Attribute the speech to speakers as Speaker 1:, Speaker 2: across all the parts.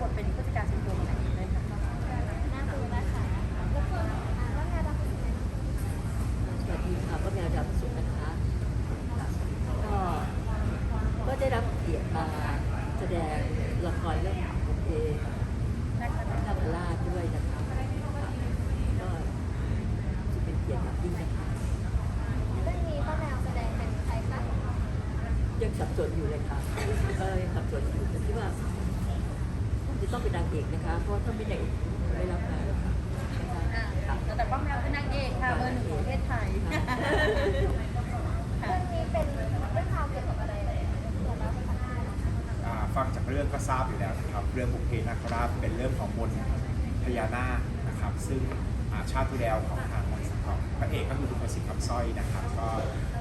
Speaker 1: บทเป็นผู้จัดการส่วนตัวคนไหนเลยค่ะ
Speaker 2: น่าดูนะคะแล้วก็อ่าว่างนรับเป็นยังไง
Speaker 3: สวัสดีค่ะป้าแมวดาวสุทธิ์นะคะก็ก็ได้รับเกียรติมาแสดงละครเรื่องบุพเพ
Speaker 1: นะคะ
Speaker 3: นาคราด้วยนะคะก็จะเป็นเกียรติอย่างยิ่งนะ
Speaker 2: คะ
Speaker 3: ยังสับสนอยู่เลยค่ะก็ยังสับสนอยู่แต่คิดว่า จะต้องเป็นนางเอกนะคะ เพราะว่าถ้าไม่นางเอกไม่รับงานหรอกค่ะ
Speaker 1: อ่าค่ะแต่ป้าแมวเป็นนางเอกค่ะเบอร์หนึ่งของประเทศไทย
Speaker 2: เรื่องนี้เป็นเรื่องราวเกี่ยวกับอะไรเดี๋ยวเราไปฟังกัน
Speaker 4: อ่าฟังจากเรื่องก็ทราบอยู่แล้วนะครับ เรื่องบุพเพนาคราชเป็นเรื่องของมนต์พญานาคนะครับ ซึ่งอ่าชาติที่แล้วของทางมนต์ของพระเอกก็คือคุณประสิทธิ์คำสร้อยนะครับ ก็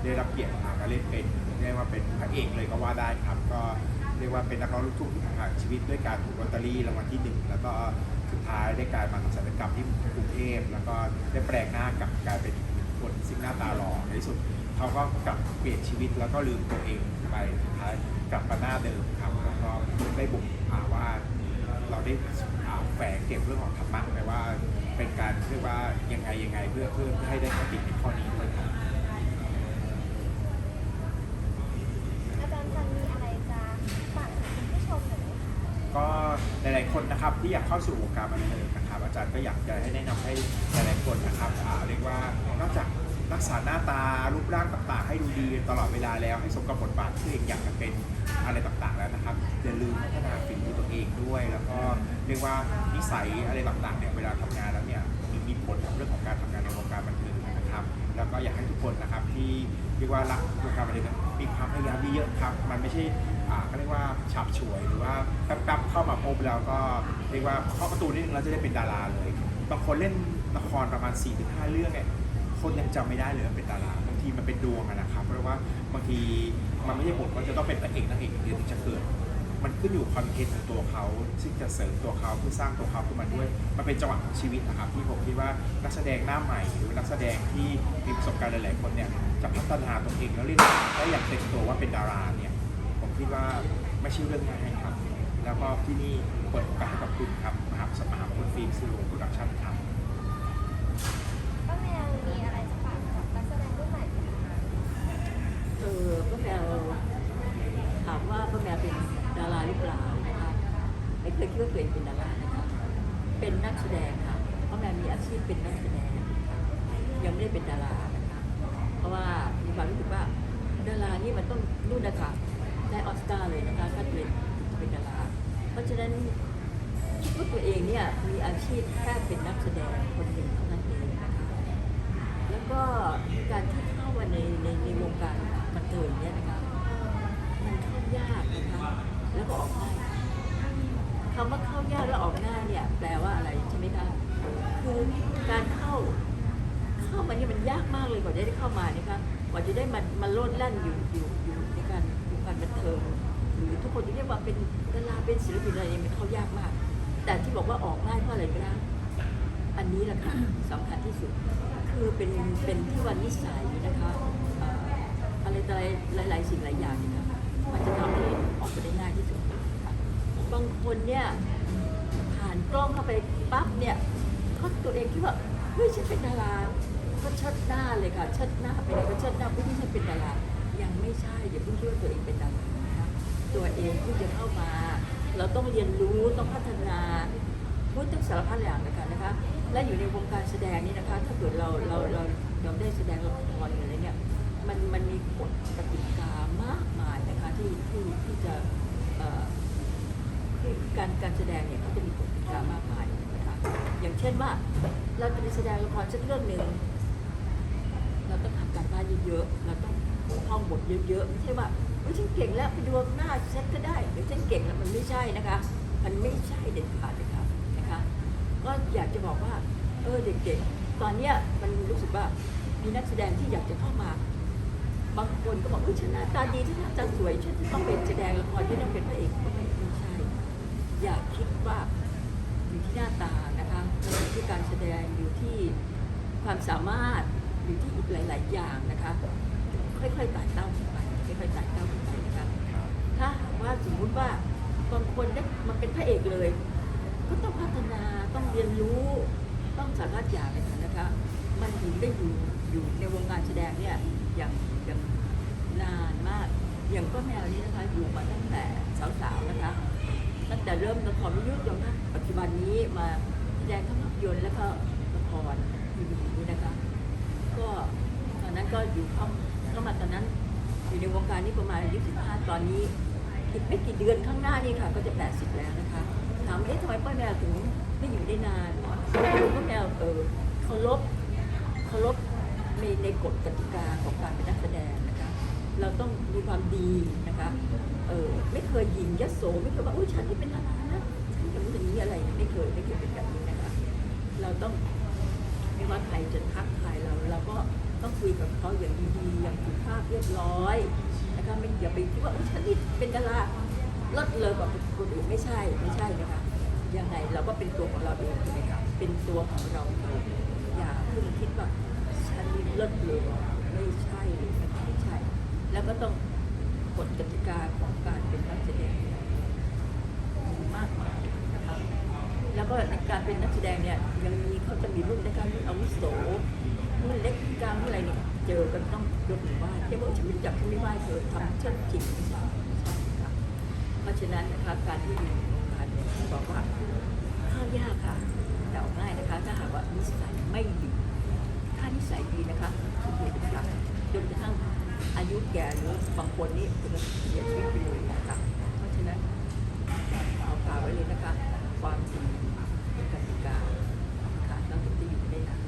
Speaker 4: ได้รับเกียรติมาก็เล่นเป็นเรียกว่าเป็นพระเอกเลยก็ว่าได้ครับ ก็ เรียกว่าเป็นนักร้องลูกทุ่งที่ผ่านชีวิตด้วยการถูกลอตเตอรี่รางวัลที่หนึ่งแล้วก็สุดท้ายได้กลายมาทำศัลยกรรมที่กรุงเทพแล้วก็ได้แปลงหน้ากลับกลายเป็นคนซึ่งหน้าตาหล่อในที่สุดเขาก็กลับเปลี่ยนชีวิตแล้วก็ลืมตัวเองไปสุดท้ายกลับมาหน้าเดิมครับแล้วก็ได้บุกอาว่าเราได้อาแฝงเก็บเรื่องของธรรมะไปว่าเป็นการเรียกว่ายังไงยังไงเพื่อเพื่อให้ได้คติในข้อนี้ด้วยครับ
Speaker 2: อาจารย์จันมีอะไรจะฝากถึงคุณผู้ชมหน่อยไหมคะ
Speaker 4: ก็หลาย ๆคนนะครับที่อยากเข้าสู่วงการบันเทิงนะครับอาจารย์ก็อยากจะให้แนะนำให้หลายๆคนนะครับอ่าเรียกว่านอกจากรักษาหน้าตารูปร่างต่างๆ ให้ดูดีตลอดเวลาแล้วให้สมกับบทบาทที่ตัวเองอยากจะเป็นอะไรต่างๆแล้วนะครับอย่าลืมพัฒนาฝีมือตัวเองด้วย แล้วก็เรียกว่านิสัยอะไรต่างๆเนี่ยเวลาทำงานแล้วเนี่ยมีมีผลกับเรื่องของการทำงานในวงการบันเทิงนะครับ แล้วก็อยากให้ทุกคนนะครับที่เรียกว่ารักวงการบันเทิงมีความพยายามเยอะๆครับ มันไม่ใช่อ่าก็เรียกว่าฉับฉวยหรือว่าแป๊บๆ เข้ามาพบแล้วก็เรียกว่าเข้าประตูนิดนึงแล้วจะได้เป็นดาราเลย บางคนเล่นละครประมาณ 4-5 เรื่องเนี่ยคนยังจำไม่ได้เลยว่าเป็นดาราบางทีมันเป็นดวงอะนะครับ เพราะว่าบางทีมันไม่ใช่บทว่าจะต้องเป็นพระเอกนางเอกอย่างเดียวถึงจะเกิด มันขึ้นอยู่คอนเทนต์ของตัวเขาซึ่งจะเสริมตัวเขาเพื่อสร้างตัวเขาขึ้นมาด้วย มันเป็นจังหวะของชีวิตนะครับที่ผมคิดว่านักแสดงหน้าใหม่ หรือนักแสดงที่มีประสบการณ์หลายๆคนเนี่ยจะพัฒนาตัวเองแล้วเรียกได้อย่างเต็มตัวว่าเป็นดาราเนี่ยผมคิดว่าไม่ใช่เรื่องง่ายครับ แล้วก็ที่นี่เปิดโอกาสให้กับคุณครับมหาสมหาคุณฟิล์มซิโรโปรดักชั่นครับ
Speaker 2: ป้าแมวมีอะไรจะฝากกับนักแสดงรุ่นใหม่ไหมคะ
Speaker 3: เออป้าแมวถามว่าป้าแมวเป็นดาราหรือเปล่านะคะไม่เคยคิดว่าตัวเองเป็นดารานะคะเป็นนักแสดงค่ะป้าแมวมีอาชีพเป็นนักแสดงยังไม่ได้เป็นดารานะคะเพราะว่ามีความรู้สึกว่าดารานี่มันต้องนู่นนะคะได้ออสการ์เลยนะคะถ้าเป็น เป็นดาราเพราะฉะนั้นคิดว่าตัวเองเนี่ยมีอาชีพแค่เป็นนักแสดงคนหนึ่งเท่านั้นเองนะคะแล้วก็การที่เข้ามาในในในวงการบันเทิงเนี่ยนะคะมันเข้ายากนะคะแล้วก็ออกง่ายคำว่าเข้ายากแล้วออกง่ายเนี่ยแปลว่าอะไรใช่ไหมคะคือการเข้าเข้ามาเนี่ยมันยากมากเลยกว่าจะได้เข้ามานะคะกว่าจะได้มามาโลดแล่นอยู่อยู่อยู่ในการวงการบันเทิง หรือทุกคนจะเรียกว่าเป็นดาราเป็นศิลปินอะไรเนี่ยมันเข้ายากมาก แต่ที่บอกว่าออกง่ายเพราะอะไรก็ได้อันนี้แหละค่ะสำคัญที่สุด คือเป็นเป็นที่วันนิสัยนะคะอะไรต่อะไรหลาย ๆ สิ่งหลายอย่างนะคะมันจะทำให้ออกมาได้ง่ายที่สุดบางคนเนี่ยผ่านกล้องเข้าไปปั๊บเนี่ยเขาตัวเองคิดว่าเฮ้ยฉันเป็นดาราก็เชิดหน้าเลยค่ะเชิดหน้าไปเลยก็เชิดหน้าเพื่อที่ฉันเป็นดารายังไม่ใช่อย่าเพิ่งคิดว่าตัวเองเป็นดารา ตัวเองที่จะเข้ามา เราต้องเรียนรู้ต้องพัฒนาพูดถึงสารพัดอย่างนะคะนะคะและอยู่ในวงการแสดงนี่นะคะ ถ้าเกิดเราเราเราเราได้แสดงละครอะไรเนี่ยมันมันมีกฎกติกามากมายนะคะที่ที่ที่จะคือการการแสดงเนี่ยเขาจะมีกฎกติกามากมายนะคะอย่างเช่นว่าเราจะไปแสดงละครสักเรื่องหนึ่งเราต้องทำการบ้านเยอะๆเราต้อง ท่องบทเยอะๆไม่ใช่ว่าเฮ้ยฉันเก่งแล้วไปดูหน้าเซ็ตก็ได้หรือฉันเก่งแล้วมันไม่ใช่นะคะ มันไม่ใช่เด็ดขาดเลยค่ะนะคะก็อยากจะบอกว่าเออเด็กๆ ตอนเนี้ยมันรู้สึกว่ามีนักแสดงที่อยากจะเข้ามา บางคนก็บอกว่าฉันหน้าตาดีฉันหน้าตาสวยฉันจะต้องเป็นแสดงละครที่ต้องเป็นพระเอกก็ไม่ไม่ใช่ อย่าคิดว่าอยู่ที่หน้าตานะคะอยู่ที่การแสดงอยู่ที่ความสามารถอยู่ที่อีกหลาย ๆ อย่างนะคะ ค่อยๆไต่เต้าขึ้นไปค่อยๆไต่เต้าขึ้นไปนะคะถ้าหากว่าสมมุติว่าป้างคนได้มันเป็นพระเอกเลย ก็ต้องพัฒนาต้องเรียนรู้ต้องสามารถอย่างเลยนะคะมันถึงได้อยู่อยู่ในวงการแสดงเนี่ยอย่างอย่างนานมาก อย่างป้าแมวนี่นะคะอยู่มาตั้งแต่สาวๆนะคะตั้งแต่เริ่มละครวิทยุจนถึงปัจจุบันนี้มาแสดงทั้งภาพยนตร์แล้วก็ละครทีวีนี่นะคะ ก็ตอนนั้นก็อยู่ข้า เข้ามาตอนนั้น อยู่ในวงการนี้ประมาณอายุ15ตอนนี้อีกไม่กี่เดือนข้างหน้านี่ค่ะ ก็จะ 80 แล้วนะคะถามเอ๊ะทำไมป้าแมวถึงไม่อยู่ได้นานป้าแมวเออเคารพเคารพในในกฎกติกาของการเป็นนักแสดงนะคะ เราต้องมีความดีนะคะเออไม่เคยหยิงยโสไม่เคยว่าอุ้ยฉันนี่เป็นอะไรนะฉันอย่างนี้อย่างนี้อะไรไม่เคยไม่เคยเป็นแบบนี้นะคะ เราต้องไม่ว่าใครจะทักทายเราเราก็ ต้องคุยกับเขาอย่างดีๆอย่างสุภาพเรียบร้อยนะคะไม่อย่าไปคิดว่าอุ๊ยฉันนี่เป็นดาราลดเลยกว่าคนอื่นไม่ใช่ไม่ใช่นะคะยังไงเราก็เป็นตัวของเราเองใช่ไหมคะเป็นตัวของเราเองอย่าเพิ่งคิดว่าฉันนี่ลดเลยไม่ใช่ไม่ใช่ แล้วก็ต้องกฎกติกาของการเป็นนักแสดงมีมากมายนะคะแล้วก็ในการเป็นนักแสดงเนี่ยยังมีเขาจะมีรุ่นในการรุ่นอาวุโส รุ่นเล็กกลางรุ่อะไรเนี่ยเจอกันต้องยกมือไหว้เจ้าบอกฉันไม่จักฉันไม่ไหว้เธอทำเชิดจริงไม่ใช่ใช่ค่ะเพราะฉะนั้นนะคะการที่อยู่ในวงการเนี่ยบอกว่าข้าวยากค่ะแต่ออกง่ายนะคะถ้าหากว่านิสัยไม่ดีถ้านิสัยดีนะคะคือดีนะคะจนกระทั่งอายุแก่หรือบางคนนี่จะเสียชีวิตไปเลยนะคะเพราะฉะนั้นเอาฝากไว้เลยนะคะ ความดีกติกาค่ะเราถึงจะอยู่ได้นาน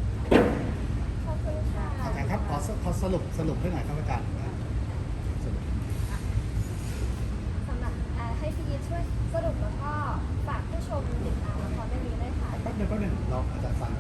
Speaker 2: ขอบคุณค่ะ
Speaker 5: อาจารย์ครับขอ สขอสรุปสรุปให้หน่อยครับอาจารย์สรุป
Speaker 2: สำหรับเอ่อให้พี่ยีช่วยสรุปแล้วก็ฝากผู้ชมติดตามละครเรื่องนี้ด้วยค่ะ
Speaker 5: แป๊บหนึงแป๊บหนึงเราอาจารย์ฟัง